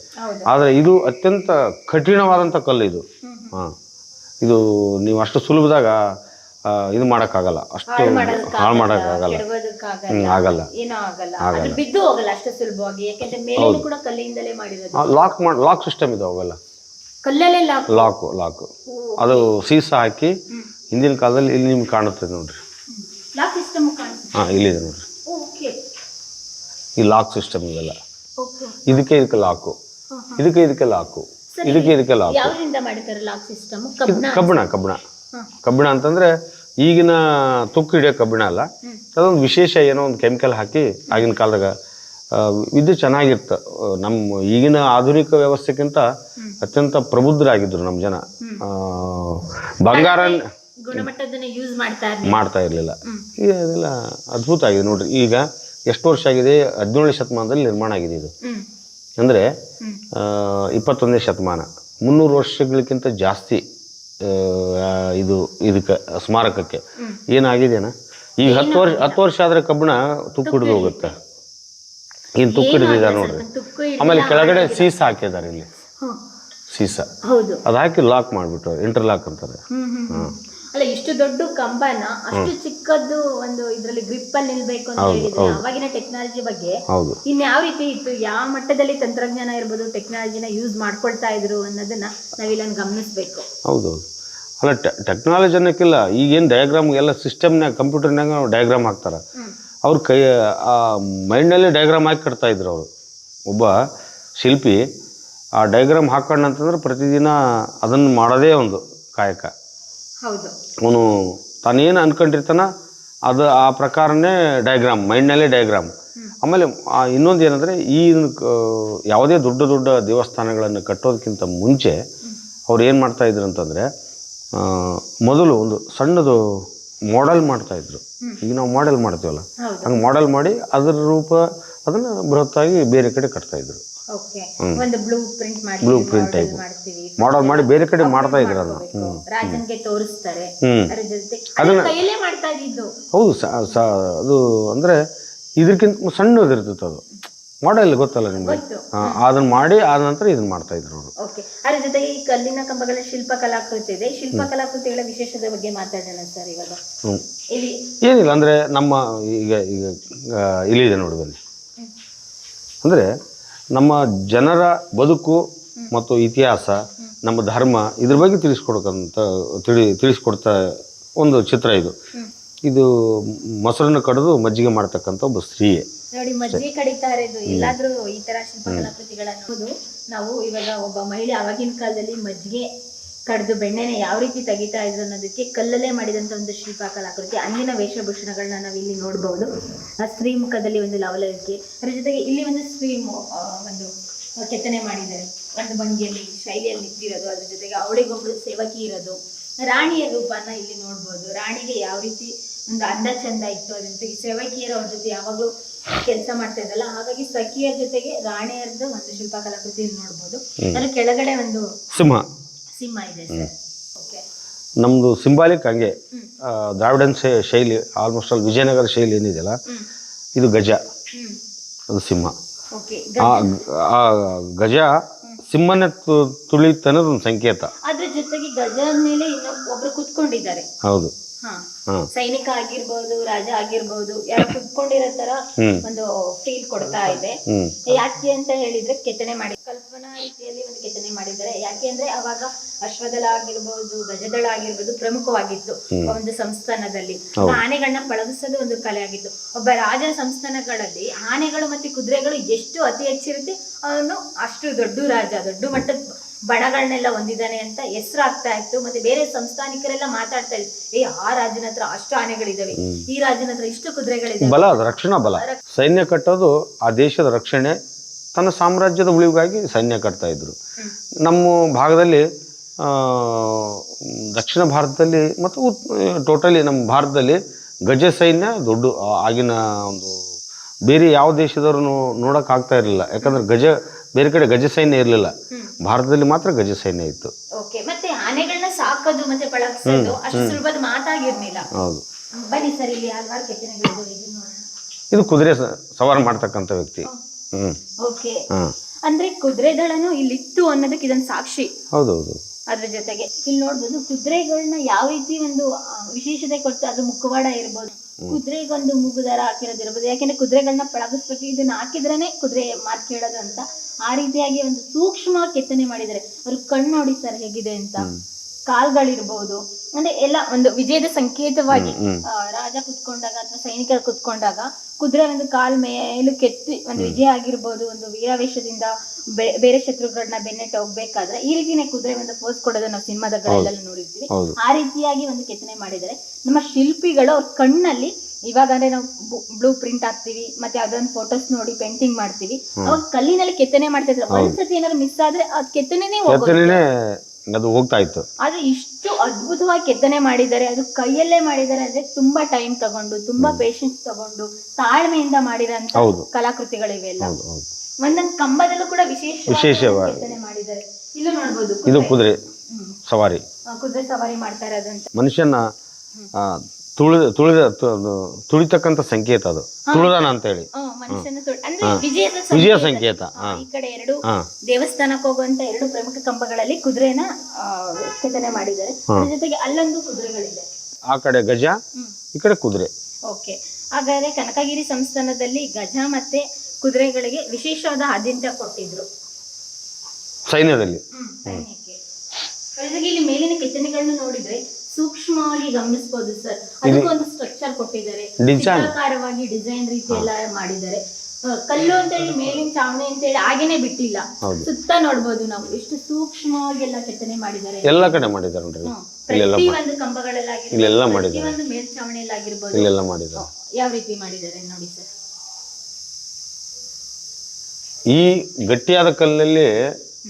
[SPEAKER 1] ಆದರೆ ಇದು ಅತ್ಯಂತ ಕಠಿಣವಾದಂಥ ಕಲ್ಲು ಇದು ಹಾಂ. ಇದು ನೀವು ಅಷ್ಟು ಸುಲಭದಾಗ ಇದು ಮಾಡೋಕ್ಕಾಗಲ್ಲ. ಅಷ್ಟು ಹಾಳು ಮಾಡೋಕ್ಕಾಗಲ್ಲ. ಆಗಲ್ಲ.
[SPEAKER 2] ಏನೋ ಆಗಲ್ಲ. ಅದು ಬಿದ್ದು ಹೋಗಲ್ಲ ಅಷ್ಟು ಸುಲಭವಾಗಿ. ಯಾಕಂದ್ರೆ ಮೇಲೆ ಕೂಡ ಕಲ್ಲಿಂದಲೇ ಮಾಡಿರೋದು.
[SPEAKER 1] ಲಾಕ್ ಮಾಡಿ ಲಾಕ್ ಸಿಸ್ಟಮ್ ಇದೆ ಅವೆಲ್ಲ.
[SPEAKER 2] ಕಲ್ಲಲ್ಲೇ ಲಾಕ್
[SPEAKER 1] ಲಾಕು ಲಾಕು ಅದು ಸೀಸ ಹಾಕಿ ಹಿಂದಿನ ಕಾಲದಲ್ಲಿ ಇಲ್ಲಿ ನಿಮ್ಗೆ ಕಾಣುತ್ತೆ ನೋಡ್ರಿ.
[SPEAKER 2] ಲಾಕ್ ಸಿಸ್ಟಮ್
[SPEAKER 1] ಹಾಂ ಇಲ್ಲಿದೆ ನೋಡ್ರಿ. ಈ ಲಾಕ್ ಸಿಸ್ಟಮ್ ಇದೆಲ್ಲ. ಇದಕ್ಕೆ ಇದಕ್ಕೆ ಲಾಕು ಇದಕ್ಕೆ ಇದಕ್ಕೆ ಲಾಕು ಇದಕ್ಕೆ ಇದಕ್ಕೆ ಲಾಕು
[SPEAKER 2] ಕಬ್ಬಿಣ?
[SPEAKER 1] ಕಬ್ಬಿಣ ಕಬ್ಬಿಣ ಅಂತಂದ್ರೆ ಈಗಿನ ತುಕ್ಕು ಹಿಡಿಯೋ ಕಬ್ಬಿಣ ಅಲ್ಲ. ಅದೊಂದು ವಿಶೇಷ ಏನೋ ಒಂದು ಕೆಮಿಕಲ್ ಹಾಕಿ ಆಗಿನ ಕಾಲದಾಗ ವಿದ್ಯುತ್ ಇದು ಚೆನ್ನಾಗಿತ್ತು ನಮ್ಮ ಈಗಿನ ಆಧುನಿಕ ವ್ಯವಸ್ಥೆಗಿಂತ ಅತ್ಯಂತ ಪ್ರಬುದ್ಧರಾಗಿದ್ರು ನಮ್ಮ ಜನ. ಬಂಗಾರ
[SPEAKER 2] ಮಾಡ್ತಾ ಇರ್ಲಿ
[SPEAKER 1] ಮಾಡ್ತಾ ಇರಲಿಲ್ಲ. ಈಗ ಅದೆಲ್ಲ ಅದ್ಭುತ ಆಗಿದೆ ನೋಡ್ರಿ. ಈಗ ಎಷ್ಟು ವರ್ಷ ಆಗಿದೆ? ಹದಿನೇಳನೇ ಶತಮಾನದಲ್ಲಿ ನಿರ್ಮಾಣ ಆಗಿದೆ ಇದು. ಅಂದರೆ ಇಪ್ಪತ್ತೊಂದನೇ ಶತಮಾನ. ಮುನ್ನೂರು ವರ್ಷಗಳಿಗಿಂತ ಜಾಸ್ತಿ ಇದು ಇದಕ್ಕೆ ಸ್ಮಾರಕಕ್ಕೆ. ಏನಾಗಿದೆಯಾ ಈಗ ಹತ್ತು ವರ್ಷ ಹತ್ತು ವರ್ಷ ಆದ್ರೆ ಕಬ್ಬಿಣ ತುಕ್ಕು ಹಿಡಿದು ಹೋಗುತ್ತೆ. ಏನು ತುಕ್ಕು ಹಿಡಿದಿದ್ದಾರೆ ನೋಡ್ರಿ ಆಮೇಲೆ ಕೆಳಗಡೆ ಸೀಸ ಹಾಕಿದ್ದಾರೆ ಇಲ್ಲಿ. ಸೀಸ. ಅದು ಹಾಕಿ ಲಾಕ್ ಮಾಡಿಬಿಟ್ಟು ಇಂಟರ್ಲಾಕ್ ಅಂತಾರೆ.
[SPEAKER 2] ಹಾಂ. ಅಲ್ಲ ಇಷ್ಟು ದೊಡ್ಡ ಕಂಬನ ಅಷ್ಟು ಚಿಕ್ಕದ್ದು ಒಂದು ಇದರಲ್ಲಿ ಗ್ರಿಪ್ ಅಲ್ಲಿ ನಿಲ್ಬೇಕು ಅಂತ ಹೇಳಿದ್ರೆ ಅವಾಗಿನ ಟೆಕ್ನಾಲಜಿ ಬಗ್ಗೆ ಇನ್ ಯಾವ ರೀತಿ ಇತ್ತು ಯಾವ ಮಟ್ಟದಲ್ಲಿ ತಂತ್ರಜ್ಞಾನ ಇರ್ಬೋದು ಟೆಕ್ನಾಲಜಿನ ಯೂಸ್ ಮಾಡ್ಕೊಳ್ತಾ ಇದ್ರು ಅನ್ನೋದನ್ನ ನಾವಿಲ್ಲಿ ಗಮನಿಸ್ಬೇಕು.
[SPEAKER 1] ಹೌದು ಹೌದು. ಅಲ್ಲ ಟೆಕ್ನಾಲಜಿ ಅನ್ನೋಕ್ಕಿಲ್ಲ ಈಗೇನು ಡಯಾಗ್ರಾಮ್ ಎಲ್ಲ ಸಿಸ್ಟಮ್ನಾಗ ಕಂಪ್ಯೂಟರ್ನಾಗ ಡಯಾಗ್ರಾಮ್ ಹಾಕ್ತಾರೆ. ಅವ್ರ ಕೈ ಆ ಮೈಂಡಲ್ಲೇ ಡಯಾಗ್ರಾಮ್ ಹಾಕಿ ಕಟ್ತಾ ಇದ್ರು ಅವರು. ಒಬ್ಬ ಶಿಲ್ಪಿ ಆ ಡಯಾಗ್ರಾಮ್ ಹಾಕೊಂಡಂತಂದ್ರೆ ಪ್ರತಿದಿನ ಅದನ್ನು ಮಾಡೋದೇ ಒಂದು ಕಾಯಕ.
[SPEAKER 2] ಹೌದು.
[SPEAKER 1] ಅವನು ತಾನೇನು ಅನ್ಕೊಂಡಿರ್ತಾನ ಅದು ಆ ಪ್ರಕಾರನೇ ಡಯಾಗ್ರಾಮ್ ಮೈಂಡ್ನಲ್ಲೇ ಡಯಾಗ್ರಾಮ್ ಆಮೇಲೆ ಇನ್ನೊಂದು ಏನಂದರೆ ಈ ಯಾವುದೇ ದೊಡ್ಡ ದೊಡ್ಡ ದೇವಸ್ಥಾನಗಳನ್ನು ಕಟ್ಟೋದಕ್ಕಿಂತ ಮುಂಚೆ ಅವ್ರು ಏನು ಮಾಡ್ತಾಯಿದ್ರು ಅಂತಂದರೆ ಮೊದಲು ಒಂದು ಸಣ್ಣದು ಮಾಡೆಲ್ ಮಾಡ್ತಾ ಇದ್ರು. ಈಗ ನಾವು ಮಾಡೆಲ್ ಮಾಡ್ತೀವಲ್ಲ? ಹಂಗೆ ಮಾಡೆಲ್ ಮಾಡಿ ಅದರ ರೂಪ ಅದನ್ನು ಬೃಹತ್ತಾಗಿ ಬೇರೆ ಕಡೆ ಕಟ್ತಾ ಇದ್ರು.
[SPEAKER 2] ಓಕೆ ಒಂದು ಬ್ಲೂ ಪ್ರಿಂಟ್ ಮಾಡಿ
[SPEAKER 1] ಮಾಡಲ್.
[SPEAKER 2] ಮಾಡ್ತೀವಿ.
[SPEAKER 1] ಮಾಡಿ ಬೇರೆ ಕಡೆ ಮಾಡ್ತಾ ಇದ್ರು ಅದನ್ನು
[SPEAKER 2] ಮಾಡ್ಕೋಬೇಕು. ರಾಜನ್ಗೆ ತೋರಿಸ್ತಾರೆ.
[SPEAKER 1] ಹ್ಞೂ
[SPEAKER 2] ಅದ್ರ ಜೊತೆ ಅದನ್ನ ಕೈಯಲ್ಲೇ ಮಾಡ್ತಾ ಇದ್ದಿದ್ದು.
[SPEAKER 1] ಹೌದು ಸ ಸ ಅದು ಅಂದ್ರೆ ಇದಕ್ಕಿಂತ ಸಣ್ಣದಿರ್ತೈತೆ ಅದು. ಮಾಡಲ್ ಗೊತ್ತಲ್ಲ ನಿಮಗೆ?
[SPEAKER 2] ಅದನ್ನ
[SPEAKER 1] ಅದನ್ನು ಮಾಡಿ ಆದ ನಂತರ ಇದನ್ನು ಮಾಡ್ತಾ ಇದ್ರು ಅವರು.
[SPEAKER 2] ಓಕೆ ಅದ್ರ ಜೊತೆಗೆ ಈ ಕಲ್ಲಿನ ಕಂಬಗಳ ಶಿಲ್ಪ ಕಲಾಕೃತಿ ಇದೆ ಶಿಲ್ಪ ಕಲಾಕೃತಿಗಳ ವಿಶೇಷದ ಬಗ್ಗೆ ಮಾತಾಡೋಣ ಸರ್ ಇವಾಗ.
[SPEAKER 1] ಹ್ಞೂ
[SPEAKER 2] ಇಲ್ಲಿ
[SPEAKER 1] ಏನಿಲ್ಲ ಅಂದ್ರೆ ನಮ್ಮ ಈಗ ಈಗ ಆ, ಇಲ್ಲಿದೆ ನೋಡಿ ಬನ್ನಿ. ಅಂದರೆ ನಮ್ಮ ಜನರ ಬದುಕು ಮತ್ತು ಇತಿಹಾಸ ನಮ್ಮ ಧರ್ಮ ಇದ್ರ ಬಗ್ಗೆ ತಿಳಿಸ್ಕೊಡ್ಕಂತ ತಿಳಿ ತಿಳಿಸ್ಕೊಡ್ತಾ ಒಂದು ಚಿತ್ರ ಇದು. ಇದು ಮೊಸರನ್ನು ಕಡಿದು ಮಜ್ಜಿಗೆ ಮಾಡ್ತಕ್ಕಂಥ ಒಬ್ಬ ಸ್ತ್ರೀಯೇ.
[SPEAKER 2] ನೋಡಿ ಮಜ್ಜಿಗೆ ಕಡಿತಾರೆ ಇದು ಎಲ್ಲಾದ್ರೂ ಈ ತರ ಶಿಲ್ಪಕಲಾಕೃತಿಗಳನ್ನು ನಾವು ಇವಾಗ ಒಬ್ಬ ಮಹಿಳೆ ಆವಾಗಿನ ಕಾಲದಲ್ಲಿ ಮಜ್ಜಿಗೆ ಕಡ್ದು ಬೆಣ್ಣೆನ ಯಾವ ರೀತಿ ತೆಗಿತಾ ಇದ್ರು ಅನ್ನೋದಕ್ಕೆ ಕಲ್ಲಲ್ಲೇ ಮಾಡಿದಂತ ಒಂದು ಶಿಲ್ಪ ಕಲಾಕೃತಿ ಅಂದಿನ ವೇಷಭೂಷಣಗಳನ್ನ ನಾವು ಇಲ್ಲಿ ನೋಡಬಹುದು ಆ ಸ್ತ್ರೀ ಮುಖದಲ್ಲಿ ಒಂದು ಲವಲವಿಕೆ ಅದ್ರ ಜೊತೆಗೆ ಇಲ್ಲಿ ಒಂದು ಸ್ತ್ರೀ ಒಂದು ಕೆತ್ತನೆ ಮಾಡಿದ್ದಾರೆ. ಒಂದು ಭಂಗಿಯಲ್ಲಿ ಶೈಲಿಯಲ್ಲಿ ನಿಂತಿರೋದು ಅದ್ರ ಜೊತೆಗೆ ಅವಳಿಗೊಬ್ಬಳು ಸೇವಕಿ ಇರೋದು. ರಾಣಿಯ ರೂಪನ ಇಲ್ಲಿ ನೋಡ್ಬೋದು. ರಾಣಿಗೆ ಯಾವ ರೀತಿ ಒಂದು ಅಂದ ಚಂದ ಇತ್ತು ಅದ್ರ ಜೊತೆಗೆ ಸೇವಕಿಯರ ಅವ್ರ ಜೊತೆ ಯಾವಾಗಲೂ ಕೆಲಸ ಮಾಡ್ತಾ ಇದ್ದಲ್ಲ ಹಾಗಾಗಿ ಸಖಿಯರ ಜೊತೆಗೆ ರಾಣಿಯರ್ದು ಒಂದು ಶಿಲ್ಪ ಕಲಾಕೃತಿ ಇಲ್ಲಿ ನೋಡ್ಬೋದು ಅದ್ರ ಕೆಳಗಡೆ ಒಂದು
[SPEAKER 1] ಸಿಂಹ
[SPEAKER 2] ಇದೆ ಸರ್. ಓಕೆ.
[SPEAKER 1] ನಮ್ಮದು ಸಿಂಬಾಲಿಕ್ ಹಂಗೆ ದ್ರಾವಿಡನ್ ಶೈ- ಶೈಲಿ ಆಲ್ಮೋಸ್ಟ್ ಆಲ್ ವಿಜಯನಗರ ಶೈಲಿ ಏನಿದೆಯಲ್ಲ ಇದು ಗಜ. ಅದು ಸಿಂಹ.
[SPEAKER 2] ಓಕೆ
[SPEAKER 1] ಆ ಗಜ. ಸಿಂಹನ ತು ತುಳಿತನ್ನೋದು ಒಂದು ಸಂಕೇತ.
[SPEAKER 2] ಅದ್ರ ಜೊತೆಗೆ ಗಜದ ಮೇಲೆ ಒಬ್ರು ಕುತ್ಕೊಂಡಿದ್ದಾರೆ.
[SPEAKER 1] ಹೌದು.
[SPEAKER 2] ಹಾಂ. ಸೈನಿಕ ಆಗಿರ್ಬೋದು ರಾಜ ಆಗಿರ್ಬೋದು ಯಾರು ಕುತ್ಕೊಂಡಿರೋ ತರ ಒಂದು ಫೀಲ್ ಕೊಡ್ತಾ ಇದೆ. ಯಾಕೆ ಅಂತ ಹೇಳಿದ್ರೆ ಕೆತ್ತನೆ ಮಾಡಿ ಕಲ್ಪನಾ ರೀತಿಯಲ್ಲಿ ಒಂದು ಕೆತ್ತನೆ ಮಾಡಿದ್ದಾರೆ. ಯಾಕೆ ಅಂದ್ರೆ ಅವಾಗ ಅಶ್ವದಳ ಆಗಿರ್ಬೋದು ಗಜದಳ ಆಗಿರ್ಬೋದು ಪ್ರಮುಖವಾಗಿತ್ತು ಒಂದು ಸಂಸ್ಥಾನದಲ್ಲಿ. ಆನೆಗಳನ್ನ ಪಳಗಿಸೋದು ಒಂದು ಕಲೆ ಆಗಿತ್ತು. ಒಬ್ಬ ರಾಜ ಸಂಸ್ಥಾನಗಳಲ್ಲಿ ಆನೆಗಳು ಮತ್ತೆ ಕುದುರೆಗಳು ಎಷ್ಟು ಅತಿ ಹೆಚ್ಚಿರುತ್ತೆ? ಅವನು ಅಷ್ಟು ದೊಡ್ಡ ರಾಜ ದೊಡ್ಡ ಮಟ್ಟದ ಬಣಗಳನ್ನೆಲ್ಲ ಹೊಂದಿದ್ದಾನೆ ಅಂತ ಹೆಸರಾಗ್ತಾ ಇತ್ತು. ಮತ್ತೆ ಬೇರೆ ಸಂಸ್ಥಾನಿಕರೆಲ್ಲ ಮಾತಾಡ್ತಾ ಇದ್ರು. ಏ ಆ ರಾಜನ ಹತ್ರ ಅಷ್ಟು ಆನೆಗಳಿದಾವೆ. ಈ ರಾಜನ ಹತ್ರ ಇಷ್ಟು ಕುದುರೆಗಳಿದೆ
[SPEAKER 1] ಬಲ ಅದು ರಕ್ಷಣಾ ಬಲ. ಸೈನ್ಯ ಕಟ್ಟೋದು ಆ ದೇಶದ ರಕ್ಷಣೆ. ತನ್ನ ಸಾಮ್ರಾಜ್ಯದ ಉಳಿವಿಗಾಗಿ ಸೈನ್ಯ ಕಟ್ತಾ ಇದ್ರು. ನಮ್ಮ ಭಾಗದಲ್ಲಿ ಆ, ದಕ್ಷಿಣ ಭಾರತದಲ್ಲಿ ಮತ್ತು ಟೋಟಲಿ ನಮ್ಮ ಭಾರತದಲ್ಲಿ ಗಜ ಸೈನ್ಯ ದೊಡ್ಡ ಆಗಿನ ಒಂದು ಬೇರೆ ಯಾವ ದೇಶದವರು ನೋಡೋಕ್ಕಾಗ್ತಾ ಆಗ್ತಾ ಇರಲಿಲ್ಲ. ಯಾಕಂದ್ರೆ ಗಜ ಬೇರೆ ಕಡೆ ಗಜ ಸೈನ್ಯ ಇರಲಿಲ್ಲ. ಭಾರತದಲ್ಲಿ ಮಾತ್ರ ಗಜ ಸೈನ್ಯ ಇತ್ತು.
[SPEAKER 2] ಓಕೆ ಮತ್ತೆ ಆನೆಗಳನ್ನ ಸಾಕೋದು ಮತ್ತೆ ಪಳಗಿಸೋದು ಅಷ್ಟು ಸುಲಭದ ಮಾತಾಗಿರ್ಲಿಲ್ಲ.
[SPEAKER 1] ಹೌದು.
[SPEAKER 2] ಬನ್ನಿ ಸರ್ ಇಲ್ಲಿ ಹಲವಾರು ಕೆತ್ತನೆಗಳಿದಾವೆ ಇದನ್ನ ನೋಡೋಣ.
[SPEAKER 1] ಇದು ಕುದುರೆ ಸವಾರ ಮಾಡ್ತಕ್ಕಂಥ ವ್ಯಕ್ತಿ. ಹ್ಮ್.
[SPEAKER 2] ಓಕೆ. ಅಂದ್ರೆ ಕುದುರೆ ದಳನು ಇಲ್ಲಿತ್ತು ಅನ್ನೋದಕ್ಕೆ ಇದೊಂದು ಸಾಕ್ಷಿ.
[SPEAKER 1] ಹೌದೌದು.
[SPEAKER 2] ಅದ್ರ ಜೊತೆಗೆ ಇಲ್ಲಿ ನೋಡ್ಬೋದು ಕುದುರೆಗಳನ್ನ ಯಾವ ರೀತಿ ಒಂದು ವಿಶೇಷತೆ ಕೊಡ್ತಾ ಅದು ಮುಖವಾಡ ಇರ್ಬೋದು. ಕುದುರೆಗೊಂದು ಮೂಗುದಾರ ಹಾಕಿರೋದಿರ್ಬೋದು ಯಾಕೆಂದ್ರೆ ಕುದುರೆಗಳನ್ನ ಪಳಗಿಸ್ಬೇಕು ಇದನ್ನ ಹಾಕಿದ್ರೇನೆ ಕುದುರೆ ಮಾತು ಕೇಳೋದು ಅಂತ ಆ ರೀತಿಯಾಗಿ ಒಂದು ಸೂಕ್ಷ್ಮ ಕೆತ್ತನೆ ಮಾಡಿದ್ದಾರೆ. ಅವ್ರ ಕಣ್ಣು ನೋಡಿ ಸರ್ ಹೇಗಿದೆ ಅಂತ. ಕಾಲ್ಗಳಿರ್ಬೋದು. ಅಂದ್ರೆ ಎಲ್ಲ ಒಂದು ವಿಜಯದ ಸಂಕೇತವಾಗಿ ಆ, ರಾಜ ಕುತ್ಕೊಂಡಾಗ ಅಥವಾ ಸೈನಿಕರು ಕುತ್ಕೊಂಡಾಗ ಕುದುರೆ ಒಂದು ಕಾಲ್ ಮೇಲು ಕೆತ್ತಿ ಒಂದು ವಿಜಯ ಆಗಿರ್ಬೋದು. ಒಂದು ವೀರಾವೇಶದಿಂದ ಬೆ- ಬೇರೆ ಶತ್ರುಗಳನ್ನ ಬೆನ್ನೆಟ್ಟು ಹೋಗ್ಬೇಕಾದ್ರೆ ಈ ರೀತಿನೇ ಕುದುರೆ ಒಂದು ಪೋಸ್ ಕೊಡೋದು ನಾವು ಸಿನಿಮಾದಗಳೆಲ್ಲ ನೋಡಿರ್ತೀವಿ.
[SPEAKER 1] ಹೌದು.
[SPEAKER 2] ಆ ರೀತಿಯಾಗಿ ಒಂದು ಕೆತ್ತನೆ ಮಾಡಿದರೆ ನಮ್ಮ ಶಿಲ್ಪಿಗಳು ಅವ್ರ ಕಣ್ಣಲ್ಲಿ ಇವಾಗ ಅಂದ್ರೆ ನಾವು ಬ್ಲೂ ಪ್ರಿಂಟ್ ಹಾಕ್ತಿವಿ ಮತ್ತೆ ಅದೊಂದು ಫೋಟೋಸ್ ನೋಡಿ ಪೇಂಟಿಂಗ್ ಮಾಡ್ತೀವಿ. ಅವಾಗ ಕಲ್ಲಿನಲ್ಲಿ ಕೆತ್ತನೆ ಮಾಡ್ತಾ ಇದ್ರೆ ಒಂದ್ಸತಿ ಏನಾದ್ರು ಮಿಸ್ ಆದ್ರೆ ಆ ಕೆತ್ತನೆನೇ ಹೋಗೋದು
[SPEAKER 1] ಕೆತ್ತನೆನೇ ಅದು ಹೋಗ್ತಾ ಇತ್ತು.
[SPEAKER 2] ಆದ್ರೆ ಇಷ್ಟು ಅದ್ಭುತವಾಗಿ ಕೆತ್ತನೆ ಮಾಡಿದ್ದಾರೆ ಅದು ಕೈಯಲ್ಲೇ ಮಾಡಿದ್ದಾರೆ ಅಂದ್ರೆ ತುಂಬಾ ಟೈಮ್ ತಗೊಂಡು ತುಂಬಾ ಪೇಶನ್ಸ್ ತಗೊಂಡು ತಾಳ್ಮೆಯಿಂದ ಮಾಡಿರೋಂತ
[SPEAKER 1] ಹೌದು.
[SPEAKER 2] ಕಲಾಕೃತಿಗಳಿವೆಲ್ಲ
[SPEAKER 1] ಹೌದು ಹೌದು.
[SPEAKER 2] ಒಂದೊಂದು ಕಂಬದಲ್ಲೂ ಕೂಡ ವಿಶೇಷ
[SPEAKER 1] ವಿಶೇಷವಾಗಿ.
[SPEAKER 2] ಕೆತ್ತನೆ ಮಾಡಿದ್ದಾರೆ. ಇಲ್ಲೂ ನೋಡ್ಬೋದು
[SPEAKER 1] ಇದು
[SPEAKER 2] ಕುದುರೆ.
[SPEAKER 1] ಕುದುರೆ
[SPEAKER 2] ಹ್ಮ್.
[SPEAKER 1] ಸವಾರಿ.
[SPEAKER 2] ಆ, ಕುದುರೆ ಸವಾರಿ ಮಾಡ್ತಾ ಇರೋದಂತ
[SPEAKER 1] ಮನುಷ್ಯನ ಆ, ತುಳಿದ ತುಳಿದ ತುಳಿತಕ್ಕಂತ ಅದು ತುಳಿತಕ್ಕಂಥ ಸಂಕೇತ ಅದು. ತುಳಿದಾನ ಅಂತ ಹೇಳಿ
[SPEAKER 2] ಹ್ಮ್, ಮನುಷ್ಯನ ಅಂದ್ರೆ ವಿಜಯದ
[SPEAKER 1] ವಿಜಯ
[SPEAKER 2] ಸಂಕೇತ.
[SPEAKER 1] ಸಂಕೇತ
[SPEAKER 2] ಆ, ಈ ಕಡೆ ಎರಡು
[SPEAKER 1] ಹಾ.
[SPEAKER 2] ದೇವಸ್ಥಾನಕ್ಕೆ ಹೋಗುವಂತ ಎರಡು ಪ್ರಮುಖ ಕಂಬಗಳಲ್ಲಿ ಕುದುರೆನ ಆ, ಕೆತ್ತನೆ ಮಾಡಿದ್ದಾರೆ. ಅದ್ರ ಜೊತೆಗೆ ಅಲ್ಲೊಂದು ಕುದುರೆಗಳಿದೆ.
[SPEAKER 1] ಆ ಕಡೆ ಗಜ
[SPEAKER 2] ಹ್ಮ್.
[SPEAKER 1] ಈ ಕಡೆ ಕುದುರೆ.
[SPEAKER 2] ಓಕೆ. ಹಾಗಾದ್ರೆ ಕನಕಗಿರಿ ಸಂಸ್ಥಾನದಲ್ಲಿ ಗಜ ಮತ್ತೆ ಕುದುರೆಗಳಿಗೆ ವಿಶೇಷವಾದ ಆದ್ಯತೆ ಕೊಟ್ಟಿದ್ರು.
[SPEAKER 1] ಸೈನ್ಯದಲ್ಲಿ.
[SPEAKER 2] ಸೈನ್ಯಕ್ಕೆ. ಇಲ್ಲಿ ಮೇಲಿನ ಕೆತ್ತನೆಗಳನ್ನ ನೋಡಿದ್ರೆ ಸೂಕ್ಷ್ಮವಾಗಿ ಗಮನಿಸಬಹುದು ಸರ್. ಅದಕ್ಕೊಂದು ಸ್ಟ್ರಕ್ಚರ್ ಕೊಟ್ಟಿದ್ದಾರೆ. ಚಿತ್ರಾಕಾರವಾಗಿ ಡಿಸೈನ್ ರೀತಿ ಎಲ್ಲ ಮಾಡಿದ್ದಾರೆ. ಕಲ್ಲು ಅಂತ ಹೇಳಿ ಮೇಲಿನ ಚಾವಣಿ ಅಂತ ಹೇಳಿ ಹಾಗೇನೆ ಬಿಟ್ಟಿಲ್ಲ. ಸುತ್ತ ನೋಡಬಹುದು ನಾವು. ಎಷ್ಟು ಸೂಕ್ಷ್ಮವಾಗಿ ಎಲ್ಲ ಕೆತ್ತನೆ ಮಾಡಿದ್ದಾರೆ.
[SPEAKER 1] ಎಲ್ಲ ಕಡೆ ಮಾಡಿದ್ದಾರೆ ನೋಡ್ರಿ.
[SPEAKER 2] ಪ್ರತಿ ಒಂದು ಕಂಬಗಳಲ್ಲಾಗಿರ್ಬೋದು
[SPEAKER 1] ಇಲ್ಲೆಲ್ಲ ಮಾಡಿದ್ದಾರೆ.
[SPEAKER 2] ಒಂದು ಮೇಲ್ಚಾವಣಿಯಲ್ಲಾಗಿರ್ಬೋದು
[SPEAKER 1] ಇಲ್ಲೆಲ್ಲ ಮಾಡಿದ್ದಾರೆ.
[SPEAKER 2] ಯಾವ ರೀತಿ ಮಾಡಿದ್ದಾರೆ ನೋಡಿ ಸರ್.
[SPEAKER 1] ಈ ಗಟ್ಟಿಯಾದ ಕಲ್ಲಲ್ಲಿ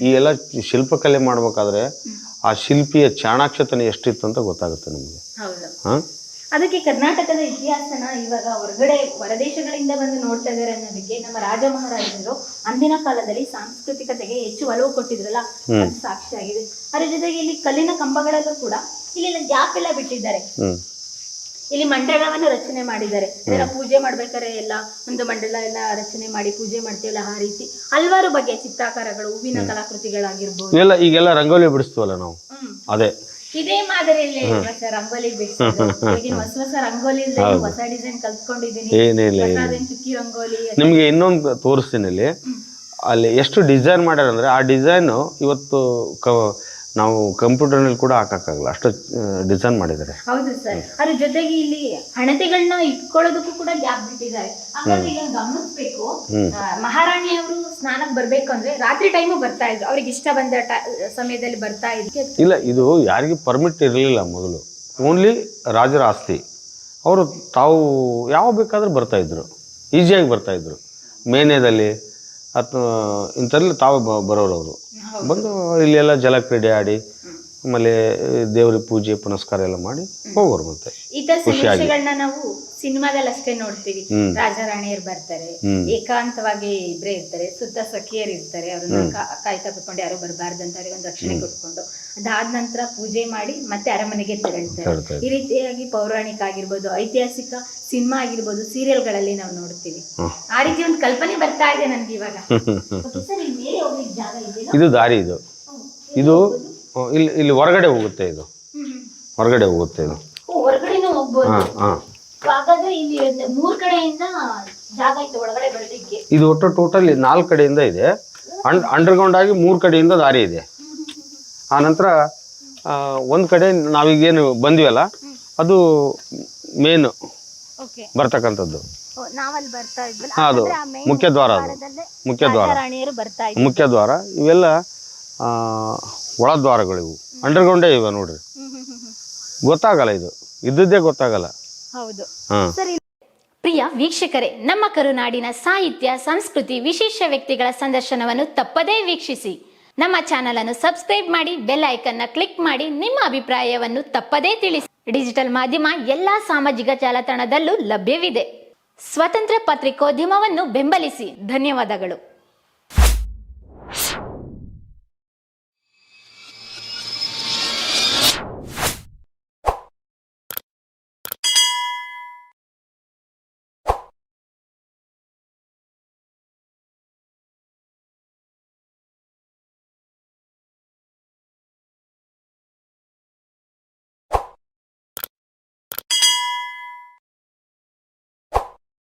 [SPEAKER 1] ಈ ಎಲ್ಲ ಶಿಲ್ಪಕಲೆ ಮಾಡ್ಬೇಕಾದ್ರೆ ಆ ಶಿಲ್ಪಿಯ ಚಾಣಾಕ್ಷತನ ಎಷ್ಟಿತ್ತು ಅಂತ ಗೊತ್ತಾಗುತ್ತೆ ನಿಮಗೆ? ಹಾಂ?
[SPEAKER 2] ಅದಕ್ಕೆ ಕರ್ನಾಟಕದ ಇತಿಹಾಸನ ಇವಾಗ ಹೊರಗಡೆ ಹೊರದೇಶಗಳಿಂದ ಬಂದು ನೋಡ್ತಾ ಇದ್ದಾರೆ ಅನ್ನೋದಕ್ಕೆ ನಮ್ಮ ರಾಜ ಮಹಾರಾಜರು ಅಂದಿನ ಕಾಲದಲ್ಲಿ ಸಾಂಸ್ಕೃತಿಕತೆಗೆ ಹೆಚ್ಚು ಒಲವು ಕೊಟ್ಟಿದ್ರಲ್ಲ ಸಾಕ್ಷಿ ಆಗಿದೆ. ಅದ್ರ ಜೊತೆಗೆ ಇಲ್ಲಿ ಕಲ್ಲಿನ ಕಂಬಗಳಲ್ಲೂ ಕೂಡ ಇಲ್ಲಿ ಗ್ಯಾಪ್ ಎಲ್ಲ ಬಿಟ್ಟಿದ್ದಾರೆ. ಇಲ್ಲಿ ಮಂಡಳವನ್ನು ರಚನೆ ಮಾಡಿದ್ದಾರೆ. ನಾವು ಪೂಜೆ ಮಾಡ್ಬೇಕಾದ್ರೆ ಎಲ್ಲ ಒಂದು ಮಂಡಲ ಎಲ್ಲ ರಚನೆ ಮಾಡಿ ಪೂಜೆ ಮಾಡ್ತೀವಲ್ಲ ಆ ರೀತಿ. ಹಲವಾರು ಬಗೆಯ ಚಿತ್ತಾಕಾರಗಳು ಹೂವಿನ ಕಲಾಕೃತಿಗಳಾಗಿರ್ಬೋದು.
[SPEAKER 1] ಈಗೆಲ್ಲ ರಂಗೋಲಿ ಬಿಡಿಸ್ತೀವಲ್ಲ ನಾವು? ಅದೇ.
[SPEAKER 2] ಇದೇ ಮಾದರಿಯಲ್ಲಿ ಹೊಸ ರಂಗೋಲಿ ಬಿಡಿಸ್ತೀವಿ ಹೊಸ ಹೊಸ ರಂಗೋಲಿ ಹೊಸ ಡಿಸೈನ್ ಕಲ್ತ್ಕೊಂಡಿದ್ದೀನಿ ಚುಕ್ಕಿ ರಂಗೋಲಿ
[SPEAKER 1] ನಿಮ್ಗೆ ಇನ್ನೊಂದು ತೋರಿಸ್ತೀನಿ ಇಲ್ಲಿ. ಅಲ್ಲಿ ಎಷ್ಟು ಡಿಸೈನ್ ಮಾಡ್ಯಾರ ಅಂದರೆ ಆ ಡಿಸೈನು ಇವತ್ತು ಕ ನಾವು ಕಂಪ್ಯೂಟರ್ನಲ್ಲಿ ಕೂಡ ಹಾಕೋಕ್ಕಾಗಲ್ಲ. ಅಷ್ಟು ಡಿಸೈನ್ ಮಾಡಿದ್ದಾರೆ.
[SPEAKER 2] ಹೌದು ಸರ್. ಅದ್ರ ಜೊತೆಗೆ ಇಲ್ಲಿ ಹಣತೆಗಳನ್ನ ಇಟ್ಕೊಳ್ಳೋದಕ್ಕೂ ಕೂಡ ಗ್ಯಾಪ್ ಬಿಟ್ಟಿದ್ದಾರೆ. ಈಗ ಗಮನಿಸ್ಬೇಕು. ಮಹಾರಾಣಿ ಅವರು ಸ್ನಾನಕ್ಕೆ ಬರ್ಬೇಕು ಅಂದ್ರೆ ರಾತ್ರಿ ಟೈಮು ಬರ್ತಾ ಇದ್ರು. ಅವ್ರಿಗೆ ಇಷ್ಟ ಬಂದ ಸಮಯದಲ್ಲಿ ಬರ್ತಾ ಇದ್ರು.
[SPEAKER 1] ಇಲ್ಲ ಇದು ಯಾರಿಗೂ ಪರ್ಮಿಟ್ ಇರಲಿಲ್ಲ ಮೊದಲು. ಓನ್ಲಿ ರಾಜರ ಆಸ್ತಿ. ಅವರು ತಾವು ಯಾವ ಬೇಕಾದ್ರೂ ಬರ್ತಾಯಿದ್ರು ಈಸಿಯಾಗಿ ಬರ್ತಾಯಿದ್ರು ಮೇನೇದಲ್ಲಿ ಅಥವಾ ಇಂಥಲ್ಲಿ ತಾವು ಬ ಬರೋರು ಅವರು ಬಂದು ಇಲ್ಲೆಲ್ಲ ಜಲಕ್ರೀಡೆ ಆಡಿ ಆಮೇಲೆ ದೇವ್ರ ಪೂಜೆ ಪುನಸ್ಕಾರ ಎಲ್ಲ ಮಾಡಿ ಹೋಗೋರು ಮತ್ತೆ.
[SPEAKER 2] ಈ ತರ ಸನ್ನಿವೇಶಗಳನ್ನ ನಾವು ಸಿನಿಮಾದಲ್ಲಿ ಅಷ್ಟೇ ನೋಡ್ತೀವಿ. ರಾಜಾರಾಣಿಯರು ಬರ್ತಾರೆ. ಏಕಾಂತವಾಗಿ ಇಬ್ರೇ ಇರ್ತಾರೆ ಸುತ್ತ ಸಖಿಯರ್ ಇರ್ತಾರೆ ಅವ್ರನ್ನ ಕಾಯ್ತಾ ಕುತ್ಕೊಂಡು ಯಾರು ಅಂತ ಅವ್ರಿಗೆ ಒಂದು ರಕ್ಷಣೆ ಕೊಟ್ಕೊಂಡು ಅದಾದ ನಂತರ ಪೂಜೆ ಮಾಡಿ ಮತ್ತೆ ಅರಮನೆಗೆ ತೆರಳ್ತಾರೆ. ಈ ರೀತಿಯಾಗಿ ಪೌರಾಣಿಕ ಆಗಿರ್ಬೋದು ಐತಿಹಾಸಿಕ ಸಿನಿಮಾ ಆಗಿರ್ಬೋದು ಸೀರಿಯಲ್ಗಳಲ್ಲಿ ನಾವು ನೋಡ್ತೀವಿ. ಆ ರೀತಿ ಒಂದು ಕಲ್ಪನೆ ಬರ್ತಾ ಇದೆ ನನ್ಗೆ ಇವಾಗ.
[SPEAKER 1] ಇದು ದಾರಿ ಇದು. ಇದು ಇಲ್ಲಿ ಇಲ್ಲಿ ಹೊರಗಡೆ ಹೋಗುತ್ತೆ ಇದು. ಹೊರಗಡೆ ಹೋಗುತ್ತೆ ಇದು.
[SPEAKER 2] ಹೊರಗಡೆನೂ ಹೋಗ್ಬೋದು.
[SPEAKER 1] ಹಾಂ ಹಾಂ.
[SPEAKER 2] ಹಾಗಾದ್ರೆ ಇಲ್ಲಿ ಒಂದು ಮೂರ್ ಕಡೆಯಿಂದ ಜಾಗ ಐತೆ ಒಳಗಡೆ ಬೆಳೆದಿಕ್ಕೆ.
[SPEAKER 1] ಇದು ಒಟ್ಟು ಟೋಟಲ್ ನಾಲ್ಕು ಕಡೆಯಿಂದ ಇದೆ. ಅಂಡ್ ಅಂಡರ್ಗ್ರೌಂಡ್ ಆಗಿ ಮೂರು ಕಡೆಯಿಂದ ದಾರಿ ಇದೆ. ಆ ನಂತರ ಒಂದು ಕಡೆ ನಾವೀಗೇನು ಬಂದ್ವಲ್ಲ ಅದು ಮೇನ್
[SPEAKER 2] ಓಕೆ.
[SPEAKER 1] ಬರ್ತಕ್ಕಂಥದ್ದು.
[SPEAKER 2] ನಾವಲ್ಲಿ ಬರ್ತಾ ಇದ್ವಲ್ಲ?
[SPEAKER 1] ಹಾ, ಅದು
[SPEAKER 2] ಹಾಗಾದ್ರೆ ಆ main
[SPEAKER 1] ಮುಖ್ಯ ದ್ವಾರ ಅದು.
[SPEAKER 2] ದ್ವಾರದಲ್ಲೇ
[SPEAKER 1] ಮುಖ್ಯ ದ್ವಾರ.
[SPEAKER 2] ರಾಣಿಯರು ಬರ್ತಾ ಇದ್ರು
[SPEAKER 1] ಮುಖ್ಯ ದ್ವಾರ. ಇವೆಲ್ಲ ಆ, ಒಳ ದ್ವಾರಗಳಿವು ಅಂಡರ್ಗ್ರೌಂಡೇ ಇವೆ ನೋಡ್ರಿ. ಗೊತ್ತಾಗಲ್ಲ ಇದು. ಇದ್ದದ್ದೇ ಗೊತ್ತಾಗಲ್ಲ.
[SPEAKER 2] ಹೌದು.
[SPEAKER 1] ಹಾಂ.
[SPEAKER 2] ಸರಿ. ಪ್ರಿಯ ವೀಕ್ಷಕರೇ ನಮ್ಮ ಕರುನಾಡಿನ ಸಾಹಿತ್ಯ ಸಂಸ್ಕೃತಿ ವಿಶೇಷ ವ್ಯಕ್ತಿಗಳ ಸಂದರ್ಶನವನ್ನು ತಪ್ಪದೇ ವೀಕ್ಷಿಸಿ. ನಮ್ಮ ಚಾನಲ್ ಅನ್ನು ಸಬ್ಸ್ಕ್ರೈಬ್ ಮಾಡಿ ಬೆಲ್ ಐಕನ್ನ ಕ್ಲಿಕ್ ಮಾಡಿ ನಿಮ್ಮ ಅಭಿಪ್ರಾಯವನ್ನು ತಪ್ಪದೇ ತಿಳಿಸಿ. ಡಿಜಿಟಲ್ ಮಾಧ್ಯಮ ಎಲ್ಲಾ ಸಾಮಾಜಿಕ ಜಾಲತಾಣದಲ್ಲೂ ಲಭ್ಯವಿದೆ. ಸ್ವತಂತ್ರ ಪತ್ರಿಕೋದ್ಯಮವನ್ನು ಬೆಂಬಲಿಸಿ. ಧನ್ಯವಾದಗಳು.